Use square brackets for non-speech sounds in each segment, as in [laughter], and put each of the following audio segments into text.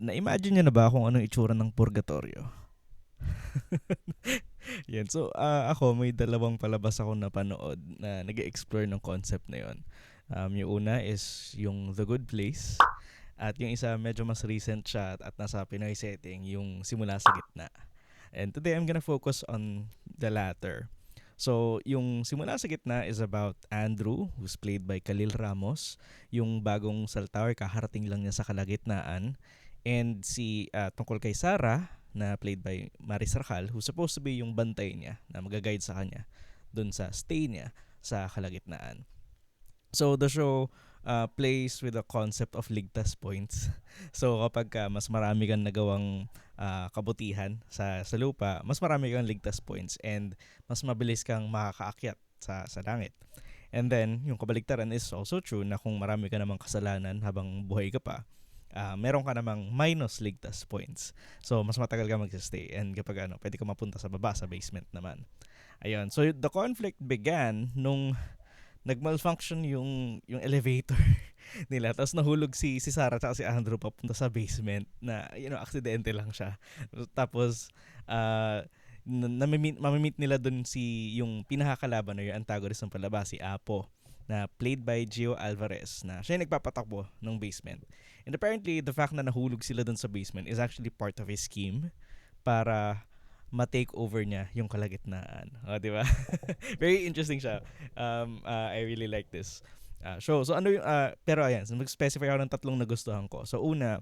na-imagine niyo na ba kung anong itsura ng purgatorio? [laughs] Yan. So, ah, ako, may dalawang palabas ako napanood na nag explore ng concept na yon. Um, yung una is yung The Good Place. At yung isa, medyo mas recent siya at nasa Pinoy setting, yung Simula sa Gitna. And today, I'm gonna focus on the latter. So, yung Simula sa Gitna is about Andrew, who's played by Khalil Ramos, yung bagong cell tower, kaharating lang niya sa kalagitnaan. And si ah, tungkol kay Sarah, na played by Maris Racal, who's supposed to be yung bantay niya, na mag-guide sa kanya dun sa stay niya sa kalagitnaan. So, the show uh, plays with the concept of ligtas points. [laughs] So, kapag ka mas marami kang nagawang ah, kabutihan sa, sa lupa, mas marami kang ligtas points and mas mabilis kang makakaakyat sa, sa langit. And then, yung kabaligtaran is also true na kung marami ka namang kasalanan habang buhay ka pa, ah, meron ka namang minus ligtas points. So, mas matagal ka magsistay. And kapag ano, pwede ka mapunta sa baba, sa basement naman. Ayun. So, the conflict began nung nag-malfunction yung, yung elevator [laughs] nila. Tapos nahulog si, si Sarah at si Andrew papunta sa basement na, you know, aksidente lang siya. Tapos, uh, namimit, mamimit nila dun si yung pinakakalaban na yung antagonist ng palabas, si Apo na played by Gio Alvarez na siya yung nagpapatakbo ng basement. And apparently, the fact na nahulog sila dun sa basement is actually part of his scheme para ma-take over niya yung kalagitnaan. O, di ba? [laughs] Very interesting siya. Um, uh, I really like this uh, show. So, ano yung, uh, pero ayan, so mag-specify ako ng tatlong nagustuhan ko. So, una,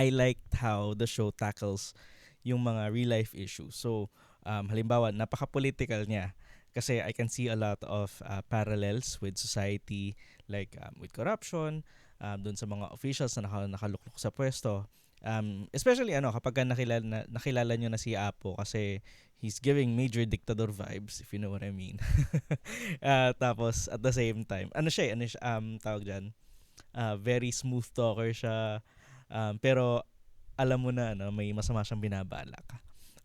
I liked how the show tackles yung mga real life issues. So, um, halimbawa, napaka-political niya kasi I can see a lot of uh, parallels with society like um, with corruption, um, dun sa mga officials na naka, nakaluklok sa pwesto. Um, especially ano kapag nakilala na, nakilala niyo na si Apo kasi he's giving major dictator vibes if you know what I mean. uh, [laughs] tapos at the same time, ano siya, ano siya, um tawag diyan, uh, very smooth talker siya. Um, pero alam mo na ano, may masama siyang binabalak.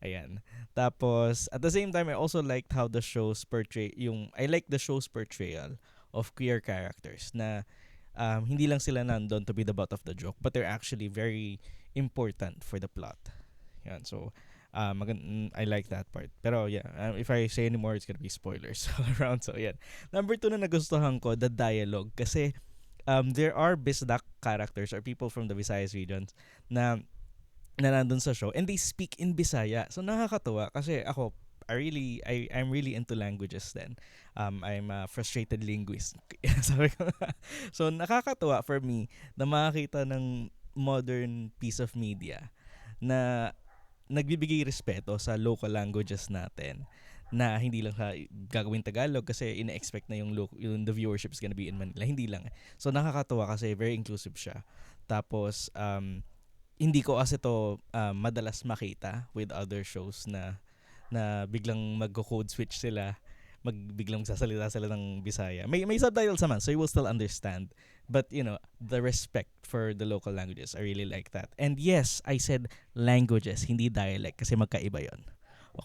Ayan. Tapos at the same time I also liked how the show's portray yung I like the show's portrayal of queer characters na um, hindi lang sila nandun to be the butt of the joke but they're actually very important for the plot. Yan. So, uh, magan- I like that part. Pero yeah, um, if I say anymore, it's gonna be spoilers [laughs] around. So, yan. Number two na nagustuhan ko, the dialogue. Kasi um, there are Bisdak characters or people from the Visayas regions na na nandun sa show and they speak in Bisaya. So, nakakatuwa kasi ako, I really I I'm really into languages then. Um I'm a frustrated linguist. [laughs] Sabi so nakakatuwa for me na makakita ng modern piece of media na nagbibigay respeto sa local languages natin na hindi lang sa gagawin Tagalog kasi ina-expect na yung, lo- yung the viewership is gonna be in Manila. Hindi lang. So nakakatuwa kasi very inclusive siya. Tapos um, hindi ko kasi to um, madalas makita with other shows na na biglang magko-code switch sila magbiglang sasalita sila ng Bisaya. May may subtitles naman, so you will still understand. But, you know, the respect for the local languages, I really like that. And yes, I said languages, hindi dialect, kasi magkaiba yon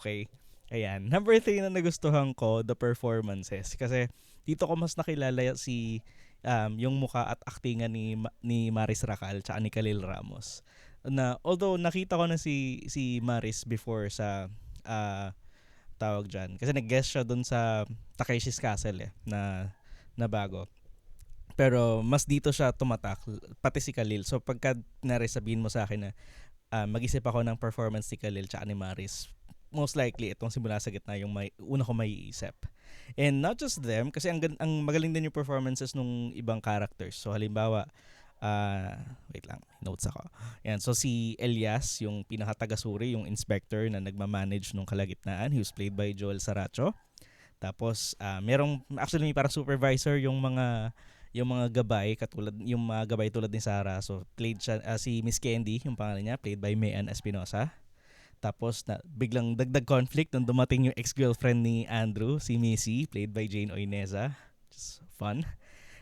Okay? Ayan. Number three na nagustuhan ko, the performances. Kasi dito ko mas nakilala si um, yung muka at aktingan ni ni Maris Racal tsaka ni Khalil Ramos. Na although nakita ko na si si Maris before sa uh, tawag dyan. Kasi nag-guest siya dun sa Takeshi's Castle eh, na, na bago. Pero mas dito siya tumatak, pati si Khalil. So pagka narisabihin mo sa akin na uh, mag-isip ako ng performance ni Khalil tsaka ni Maris, most likely itong simula sa gitna yung may, una ko may isip. And not just them, kasi ang, ang magaling din yung performances nung ibang characters. So halimbawa, uh, wait lang, notes ako. Yan, so si Elias, yung pinaka-taga-suri, yung inspector na nagmamanage nung kalagitnaan, he was played by Joel Saracho. Tapos uh, merong actually may para supervisor yung mga yung mga gabay katulad yung mga gabay tulad ni Sarah. So played siya uh, si Miss Candy, yung pangalan niya, played by Mayan Espinosa. Tapos na biglang dagdag conflict nung dumating yung ex-girlfriend ni Andrew, si Missy, played by Jane Oineza. Just fun.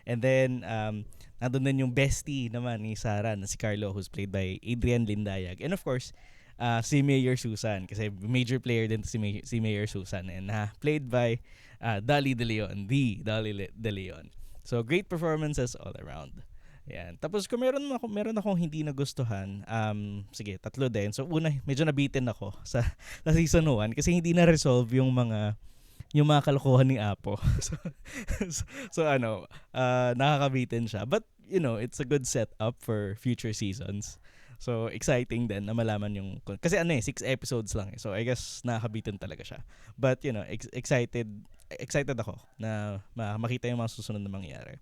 And then um nandun din yung bestie naman ni Sarah na si Carlo who's played by Adrian Lindayag. And of course, uh, si Mayor Susan kasi major player din si, May- si Mayor Susan and uh, played by uh, Dolly De Leon, the Le- De Leon. So great performances all around. Yan. Tapos kung meron ako meron akong hindi nagustuhan, um sige, tatlo din. So una, medyo nabitin ako [laughs] sa, sa season 1 kasi hindi na resolve yung mga yung mga kalokohan ni Apo. [laughs] so, so, so ano, uh, nakakabitin siya. But you know, it's a good setup for future seasons. So, exciting din na malaman yung... Kasi ano eh, six episodes lang eh. So, I guess nakakabitin talaga siya. But, you know, ex- excited excited ako na makita yung mga susunod na mangyayari.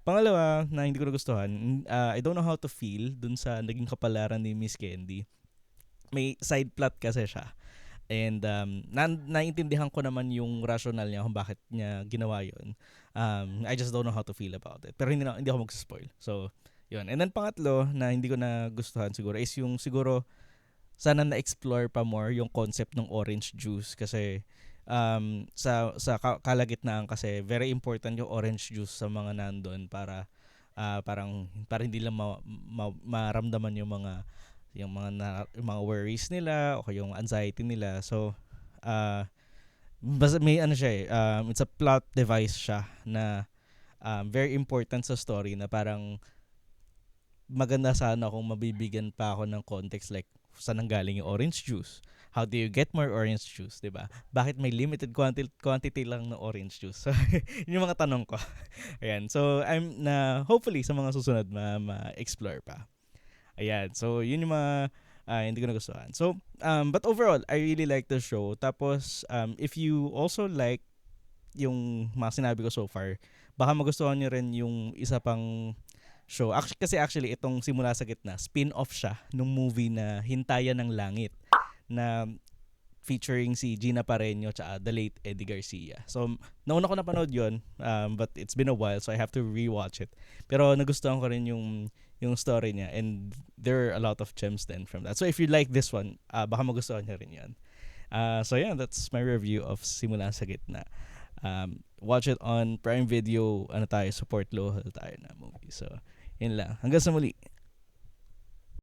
Pangalawa, na hindi ko nagustuhan, uh, I don't know how to feel dun sa naging kapalaran ni Miss Candy. May side plot kasi siya. And um, na naintindihan ko naman yung rational niya kung bakit niya ginawa yun. Um, I just don't know how to feel about it. Pero hindi, na, hindi ako mag-spoil. So, yun. And then pangatlo na hindi ko na gustuhan siguro is yung siguro sana na-explore pa more yung concept ng orange juice kasi um, sa sa kalagitnaan kasi very important yung orange juice sa mga nandun para uh, parang para hindi lang ma, ma, maramdaman yung mga yung mga na, yung mga worries nila o yung anxiety nila. So uh basta may ano siya eh, um, it's a plot device siya na um, very important sa story na parang maganda sana kung mabibigyan pa ako ng context like saan nanggaling yung orange juice. How do you get more orange juice, 'di ba? Bakit may limited quantity quantity lang ng orange juice? So, [laughs] yun yung mga tanong ko. [laughs] Ayan. So, I'm na hopefully sa mga susunod ma, ma-explore pa. Ayan. So, yun yung mga uh, hindi ko nagustuhan. So, um, but overall, I really like the show. Tapos, um, if you also like yung mga sinabi ko so far, baka magustuhan niyo rin yung isa pang show. Actually, kasi actually, itong Simula sa Gitna, spin-off siya nung movie na Hintayan ng Langit na featuring si Gina Pareño at the late Eddie Garcia. So, nauna ko napanood yon um, but it's been a while so I have to rewatch it. Pero nagustuhan ko rin yung yung story niya and there are a lot of gems then from that. So if you like this one, uh, baka magustuhan niyo rin yan. Uh, so yeah, that's my review of Simula sa Gitna. Um, watch it on Prime Video, ano tayo, support local tayo na movie. So, yun lang. Hanggang sa muli.